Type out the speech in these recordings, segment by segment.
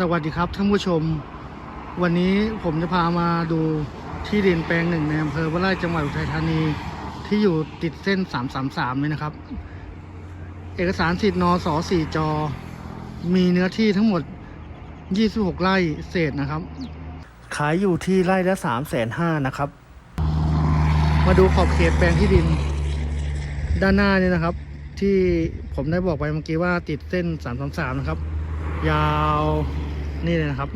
สวัสดีครับท่านผู้ชม วันนี้ผมจะพามาดูที่ดินแปลงหนึ่งในอำเภอบ้านไร่จังหวัดอุทัยธานี ที่อยู่ติดเส้น 333เลยนะครับ เอกสารสิทธิ์นส4จอ มีเนื้อที่ทั้งหมด 26 ไร่เศษนะครับ ขายอยู่ที่ไร่ละ3 5 0 0 0นะครับ มาดูขอบเขตแปลงที่ดิน ด้านหน้านี่นะครับ ที่ผมได้บอกไปเมื่อกี้ว่าติดเส้น 333 นะครับยาว นี่เลยนะครับ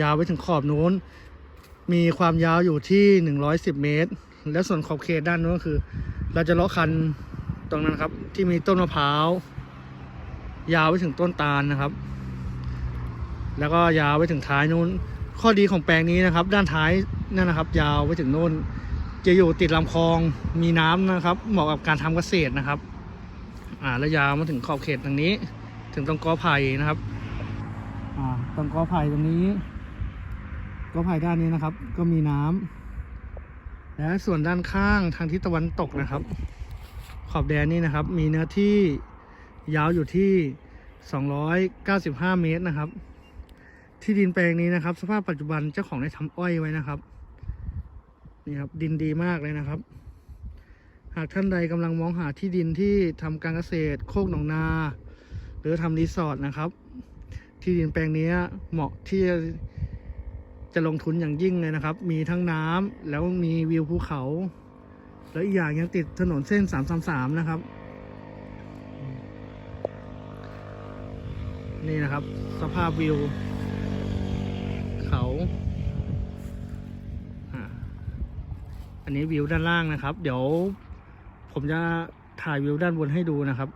ยาวไปถึงขอบนู้น มีความยาวอยู่ที่ 110 เมตร และส่วนขอบเขตด้านนู้นก็คือ เราจะเลาะคันตรงนั้นครับ ที่มีต้นมะพร้าว ยาวไปถึงต้นตาลนะครับ แล้วก็ยาวไปถึงท้ายนู้น ข้อดีของแปลงนี้นะครับ ด้านท้ายนั่นนะครับ ยาวไปถึงโน่นจะอยู่ติดลำคลองมีน้ำนะครับ เหมาะกับการทำเกษตรนะครับ อ่าแล้วยาวมาถึงขอบเขตตรงนี้ ถึงตรงกอไผ่นะครับ อ่าตรงกอไผ่ตรงนี้กอไผ่ด้านนี้นะครับ ก็มีน้ำและส่วนด้านข้างทางทิศตะวันตกนะครับ ขอบแดนนี้นะครับ มีเนื้อที่ยาวอยู่ที่ 295 เมตรนะครับ ที่ดินแปลงนี้นะครับ สภาพปัจจุบันเจ้าของได้ทำอ้อยไว้นะครับนี่ครับดินดีมากเลยนะครับ หากท่านใดกำลังมองหาที่ดินที่ทำการเกษตร โคกหนองนา หรือทำรีสอร์ทนะครับ ที่ดินแปลงนี้เหมาะที่จะจะลงทุนอย่างยิ่งเลยนะครับ มีทั้งน้ำแล้วมีวิวภูเขา แล้วอีกอย่างยังติดถนนเส้น 333 นะครับ นี่นะครับ สภาพวิว เขาอ่าอันนี้วิวด้านล่างนะครับ เดี๋ยวผมจะถ่ายวิวด้านบนให้ดูนะครับ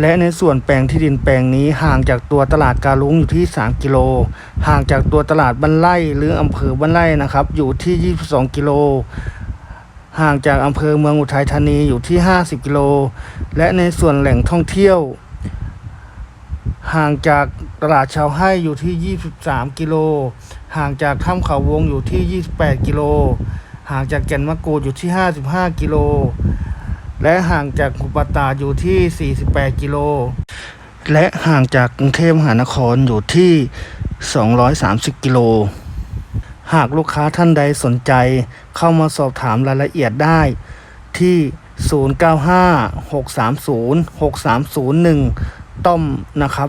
และในส่วนแปลงที่ดินแปลงนี้ห่างจากตัวตลาดการลุงอยู่ที่ 3 กิโล ห่างจากตัวตลาดบ้านไร่หรืออำเภอบ้านไร่นะครับ อยู่ที่ 22 กิโล ห่างจากอำเภอเมืองอุทัยธานีอยู่ที่ 50 กิโล และในส่วนแหล่งท่องเที่ยว ห่างจากตลาดชาวไห้อยู่ที่ 23 กิโล ห่างจากถ้ำเขาวงอยู่ที่ 28 กิโล ห่างจากแก่นมะกรูดอยู่ที่ 55 กิโล และห่างจากอุบป่าตาอยู่ที่ 48 กิโล และห่างจากกรุงเทพมหานครอยู่ที่ 230 กิโล หากลูกค้าท่านใดสนใจเข้ามาสอบถามรายละเอียดได้ที่ 095 630 6301 ต้อมนะครับ